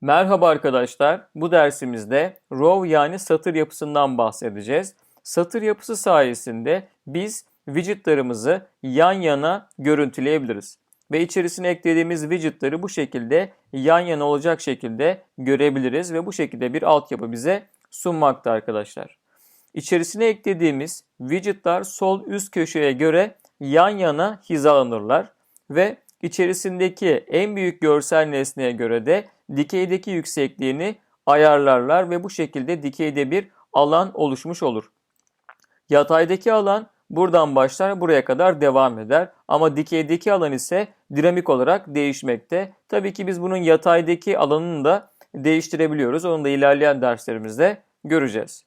Merhaba arkadaşlar. Bu dersimizde row yani satır yapısından bahsedeceğiz. Satır yapısı sayesinde biz widgetlarımızı yan yana görüntüleyebiliriz. Ve içerisine eklediğimiz widgetları bu şekilde yan yana olacak şekilde görebiliriz ve bu şekilde bir altyapı bize sunmakta arkadaşlar. İçerisine eklediğimiz widgetlar sol üst köşeye göre yan yana hizalanırlar ve içerisindeki en büyük görsel nesneye göre de dikeydeki yüksekliğini ayarlarlar ve bu şekilde dikeyde bir alan oluşmuş olur. Yataydaki alan buradan başlar buraya kadar devam eder ama dikeydeki alan ise dinamik olarak değişmekte. Tabii ki biz bunun yataydaki alanını da değiştirebiliyoruz. Onu da ilerleyen derslerimizde göreceğiz.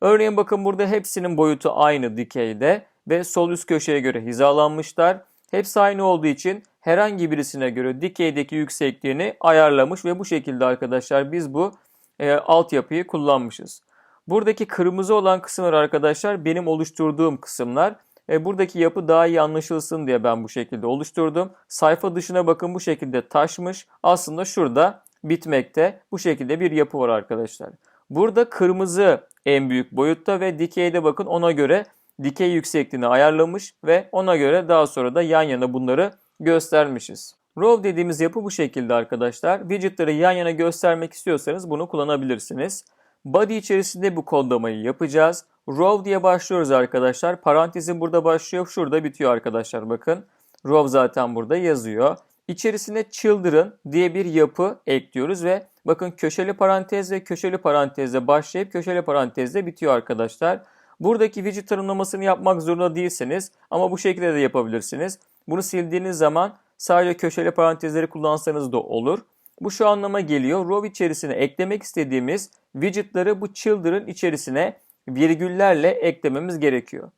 Örneğin bakın burada hepsinin boyutu aynı dikeyde ve sol üst köşeye göre hizalanmışlar. Hepsi aynı olduğu için herhangi birisine göre dikeydeki yüksekliğini ayarlamış ve bu şekilde arkadaşlar biz bu e, altyapıyı kullanmışız. Buradaki kırmızı olan kısımlar arkadaşlar benim oluşturduğum kısımlar. E, buradaki yapı daha iyi anlaşılsın diye ben bu şekilde oluşturdum. Sayfa dışına bakın bu şekilde taşmış. Aslında şurada bitmekte. Bu şekilde bir yapı var arkadaşlar. Burada kırmızı en büyük boyutta ve dikeyde bakın ona göre dikey yüksekliğini ayarlamış ve ona göre daha sonra da yan yana bunları göstermişiz. Row dediğimiz yapı bu şekilde arkadaşlar. Widgetleri yan yana göstermek istiyorsanız bunu kullanabilirsiniz. Body içerisinde bu kodlamayı yapacağız. Row diye başlıyoruz arkadaşlar. Parantezin burada başlıyor, şurada bitiyor arkadaşlar bakın. Row zaten burada yazıyor. İçerisine children diye bir yapı ekliyoruz ve bakın köşeli parantez ve köşeli parantezle başlayıp köşeli parantezle bitiyor arkadaşlar. Buradaki widget tanımlamasını yapmak zorunda değilsiniz ama bu şekilde de yapabilirsiniz. Bunu sildiğiniz zaman sadece köşeli parantezleri kullansanız da olur. Bu şu anlama geliyor. Row içerisine eklemek istediğimiz widgetları bu children içerisine virgüllerle eklememiz gerekiyor.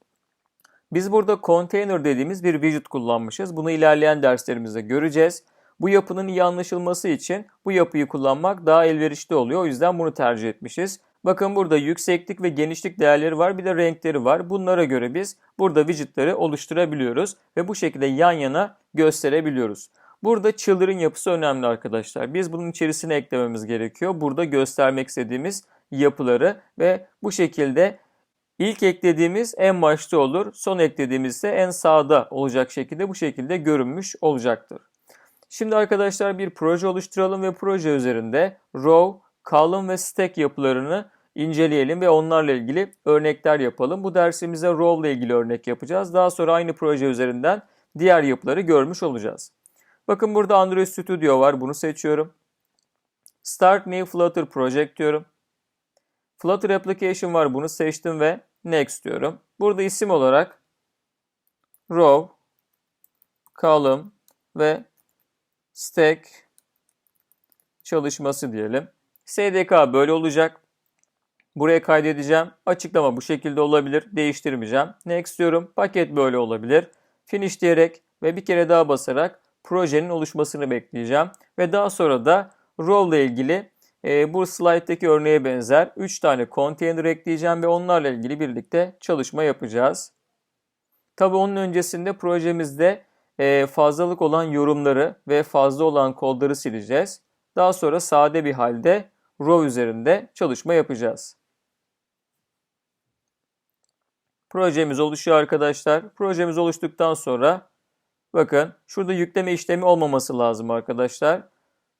Biz burada container dediğimiz bir widget kullanmışız. Bunu ilerleyen derslerimizde göreceğiz. Bu yapının iyi anlaşılması için bu yapıyı kullanmak daha elverişli oluyor. O yüzden bunu tercih etmişiz. Bakın burada yükseklik ve genişlik değerleri var. Bir de renkleri var. Bunlara göre biz burada widgetleri oluşturabiliyoruz. Ve bu şekilde yan yana gösterebiliyoruz. Burada children yapısı önemli arkadaşlar. Biz bunun içerisine eklememiz gerekiyor. Burada göstermek istediğimiz yapıları ve bu şekilde ilk eklediğimiz en başta olur. Son eklediğimiz ise en sağda olacak şekilde bu şekilde görünmüş olacaktır. Şimdi arkadaşlar bir proje oluşturalım ve proje üzerinde row, column ve stack yapılarını inceleyelim ve onlarla ilgili örnekler yapalım. Bu dersimizde row ile ilgili örnek yapacağız. Daha sonra aynı proje üzerinden diğer yapıları görmüş olacağız. Bakın burada Android Studio var. Bunu seçiyorum. Start New Flutter Project diyorum. Flutter Application var. Bunu seçtim ve Next diyorum. Burada isim olarak row, column ve stack çalışması diyelim. SDK böyle olacak. Buraya kaydedeceğim. Açıklama bu şekilde olabilir. Değiştirmeyeceğim. Next diyorum. Paket böyle olabilir. Finish diyerek ve bir kere daha basarak projenin oluşmasını bekleyeceğim. Ve daha sonra da row ile ilgili e, bu slide'daki örneğe benzer 3 tane container ekleyeceğim ve onlarla ilgili birlikte çalışma yapacağız. Tabi onun öncesinde projemizde e, fazlalık olan yorumları ve fazla olan kodları sileceğiz. Daha sonra sade bir halde row üzerinde çalışma yapacağız. Projemiz oluşuyor arkadaşlar. Projemiz oluştuktan sonra bakın şurada yükleme işlemi olmaması lazım arkadaşlar.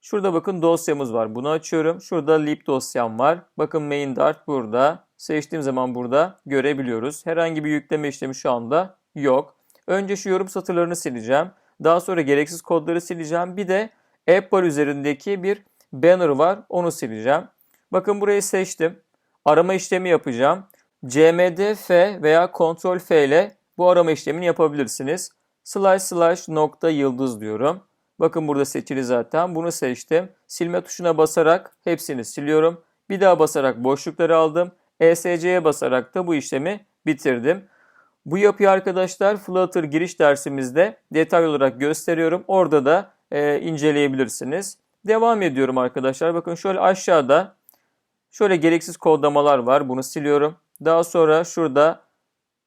Şurada bakın dosyamız var. Bunu açıyorum. Şurada lib dosyam var. Bakın main dart burada. Seçtiğim zaman burada görebiliyoruz. Herhangi bir yükleme işlemi şu anda yok. Önce şu yorum satırlarını sileceğim. Daha sonra gereksiz kodları sileceğim. Bir de app bar üzerindeki bir banner var. Onu sileceğim. Bakın burayı seçtim. Arama işlemi yapacağım. CMD F veya Ctrl F ile bu arama işlemini yapabilirsiniz. Slash slash nokta yıldız diyorum. Bakın burada seçili zaten. Bunu seçtim. Silme tuşuna basarak hepsini siliyorum. Bir daha basarak boşlukları aldım. ESC'ye basarak da bu işlemi bitirdim. Bu yapıyı arkadaşlar Flutter giriş dersimizde detay olarak gösteriyorum. Orada da e, inceleyebilirsiniz. Devam ediyorum arkadaşlar. Bakın şöyle aşağıda şöyle gereksiz kodlamalar var. Bunu siliyorum. Daha sonra şurada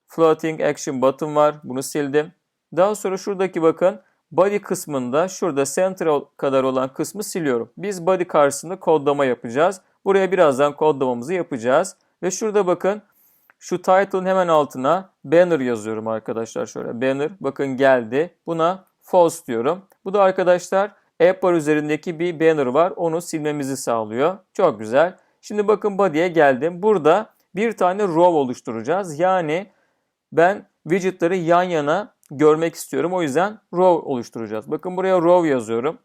floating action button var. Bunu sildim. Daha sonra şuradaki bakın body kısmında şurada center kadar olan kısmı siliyorum. Biz body karşısında kodlama yapacağız. Buraya birazdan kodlamamızı yapacağız. Ve şurada bakın şu title'ın hemen altına banner yazıyorum arkadaşlar. Şöyle banner bakın geldi. Buna false diyorum. Bu da arkadaşlar app üzerindeki bir banner var. Onu silmemizi sağlıyor. Çok güzel. Şimdi bakın body'ye geldim. Burada bir tane row oluşturacağız. Yani ben widgetları yan yana görmek istiyorum. O yüzden row oluşturacağız. Bakın buraya row yazıyorum.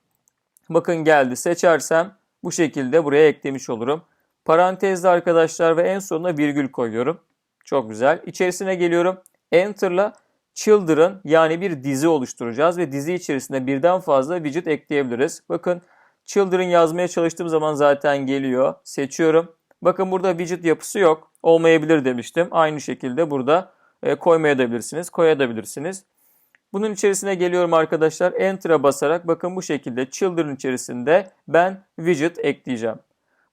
Bakın geldi. Seçersem bu şekilde buraya eklemiş olurum. Parantezde arkadaşlar ve en sonuna virgül koyuyorum. Çok güzel. İçerisine geliyorum. Enter'la children yani bir dizi oluşturacağız ve dizi içerisinde birden fazla widget ekleyebiliriz. Bakın children yazmaya çalıştığım zaman zaten geliyor. Seçiyorum. Bakın burada widget yapısı yok. Olmayabilir demiştim. Aynı şekilde burada e, koymayabilirsiniz, koyabilirsiniz. Bunun içerisine geliyorum arkadaşlar. Enter'a basarak bakın bu şekilde children içerisinde ben widget ekleyeceğim.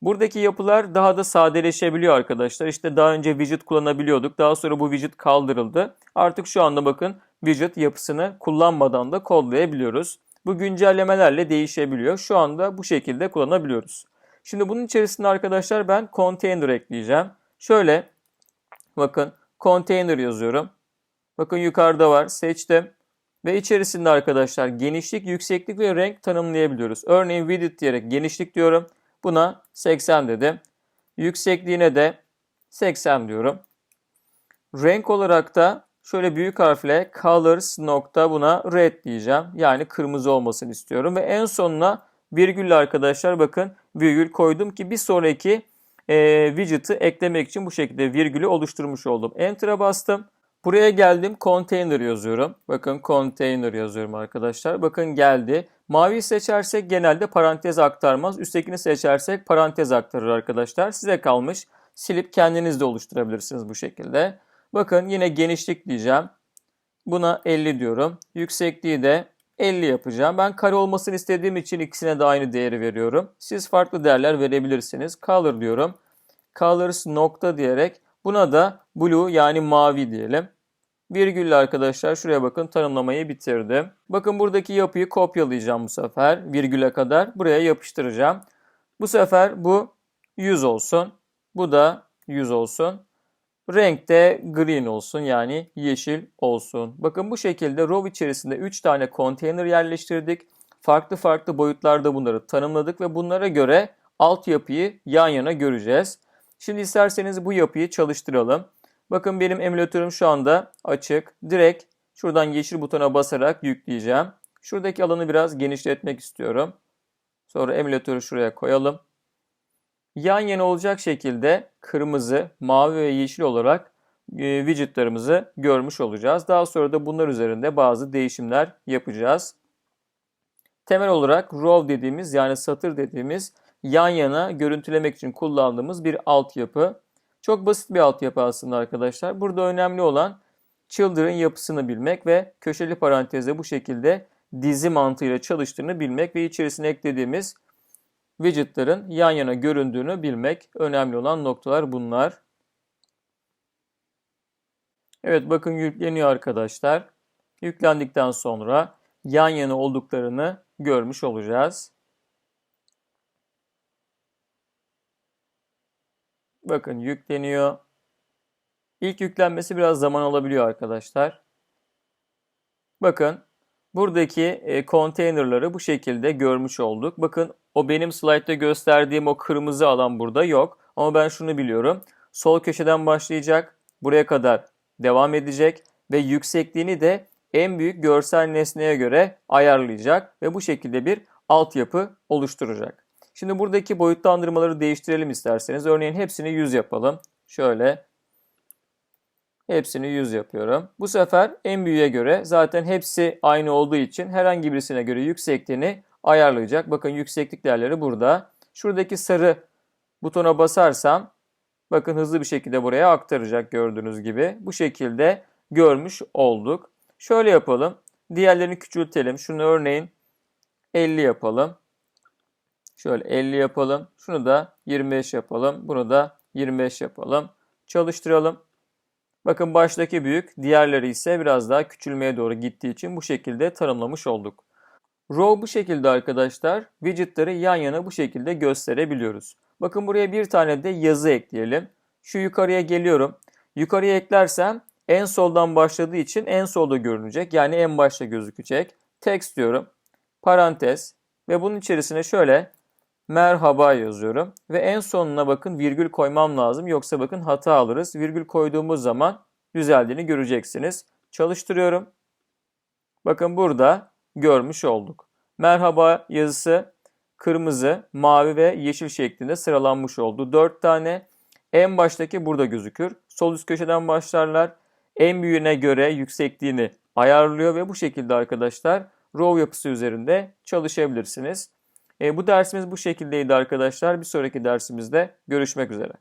Buradaki yapılar daha da sadeleşebiliyor arkadaşlar. İşte daha önce widget kullanabiliyorduk. Daha sonra bu widget kaldırıldı. Artık şu anda bakın widget yapısını kullanmadan da kodlayabiliyoruz. Bu güncellemelerle değişebiliyor. Şu anda bu şekilde kullanabiliyoruz. Şimdi bunun içerisinde arkadaşlar ben container ekleyeceğim. Şöyle bakın container yazıyorum. Bakın yukarıda var. Seçtim. Ve içerisinde arkadaşlar genişlik, yükseklik ve renk tanımlayabiliyoruz. Örneğin width diyerek genişlik diyorum. Buna 80 dedim. Yüksekliğine de 80 diyorum. Renk olarak da şöyle büyük harfle colors nokta buna red diyeceğim. Yani kırmızı olmasını istiyorum. Ve en sonuna virgülle arkadaşlar bakın virgül koydum ki bir sonraki e, widget'ı eklemek için bu şekilde virgülü oluşturmuş oldum. Enter'a bastım. Buraya geldim container yazıyorum. Bakın container yazıyorum arkadaşlar. Bakın geldi. Mavi seçersek genelde parantez aktarmaz. Üsttekini seçersek parantez aktarır arkadaşlar. Size kalmış. Silip kendiniz de oluşturabilirsiniz bu şekilde. Bakın yine genişlik diyeceğim. Buna 50 diyorum. Yüksekliği de 50 yapacağım. Ben kare olmasını istediğim için ikisine de aynı değeri veriyorum. Siz farklı değerler verebilirsiniz. Color diyorum. Colors nokta diyerek buna da blue yani mavi diyelim. Virgülle arkadaşlar şuraya bakın tanımlamayı bitirdim. Bakın buradaki yapıyı kopyalayacağım bu sefer virgüle kadar. Buraya yapıştıracağım. Bu sefer bu 100 olsun. Bu da 100 olsun. Renk de green olsun yani yeşil olsun. Bakın bu şekilde row içerisinde 3 tane konteyner yerleştirdik. Farklı farklı boyutlarda bunları tanımladık ve bunlara göre altyapıyı yan yana göreceğiz. Şimdi isterseniz bu yapıyı çalıştıralım. Bakın benim emülatörüm şu anda açık. Direkt şuradan yeşil butona basarak yükleyeceğim. Şuradaki alanı biraz genişletmek istiyorum. Sonra emülatörü şuraya koyalım. Yan yana olacak şekilde kırmızı, mavi ve yeşil olarak e, widgetlarımızı görmüş olacağız. Daha sonra da bunlar üzerinde bazı değişimler yapacağız. Temel olarak row dediğimiz yani satır dediğimiz yan yana görüntülemek için kullandığımız bir altyapı. Çok basit bir altyapı aslında arkadaşlar. Burada önemli olan children yapısını bilmek ve köşeli parantezde bu şekilde dizi mantığıyla çalıştığını bilmek ve içerisine eklediğimiz widgetların yan yana göründüğünü bilmek. Önemli olan noktalar bunlar. Evet bakın yükleniyor arkadaşlar. Yüklendikten sonra yan yana olduklarını görmüş olacağız. Bakın yükleniyor. İlk yüklenmesi biraz zaman alabiliyor arkadaşlar. Bakın buradaki e, konteynerları bu şekilde görmüş olduk. Bakın o benim slaytta gösterdiğim o kırmızı alan burada yok. Ama ben şunu biliyorum. Sol köşeden başlayacak. Buraya kadar devam edecek. Ve yüksekliğini de en büyük görsel nesneye göre ayarlayacak. Ve bu şekilde bir altyapı oluşturacak. Şimdi buradaki boyutlandırmaları değiştirelim isterseniz. Örneğin hepsini 100 yapalım. Şöyle hepsini 100 yapıyorum. Bu sefer en büyüğe göre zaten hepsi aynı olduğu için herhangi birisine göre yüksekliğini ayarlayacak. Bakın yükseklik değerleri burada. Şuradaki sarı butona basarsam bakın hızlı bir şekilde buraya aktaracak gördüğünüz gibi. Bu şekilde görmüş olduk. Şöyle yapalım. Diğerlerini küçültelim. Şunu örneğin 50 yapalım. Şöyle 50 yapalım. Şunu da 25 yapalım. Bunu da 25 yapalım. Çalıştıralım. Bakın baştaki büyük, diğerleri ise biraz daha küçülmeye doğru gittiği için bu şekilde tanımlamış olduk. Row bu şekilde arkadaşlar. Widget'ları yan yana bu şekilde gösterebiliyoruz. Bakın buraya bir tane de yazı ekleyelim. Şu yukarıya geliyorum. Yukarıya eklersem en soldan başladığı için en solda görünecek. Yani en başta gözükecek. Text diyorum. Parantez. Ve bunun içerisine şöyle merhaba yazıyorum. Ve en sonuna bakın virgül koymam lazım. Yoksa bakın hata alırız. Virgül koyduğumuz zaman düzeldiğini göreceksiniz. Çalıştırıyorum. Bakın burada görmüş olduk. Merhaba yazısı kırmızı, mavi ve yeşil şeklinde sıralanmış oldu. 4 tane. En baştaki burada gözükür. Sol üst köşeden başlarlar. En büyüğüne göre yüksekliğini ayarlıyor ve bu şekilde arkadaşlar row yapısı üzerinde çalışabilirsiniz. E, bu dersimiz bu şekildeydi arkadaşlar. Bir sonraki dersimizde görüşmek üzere.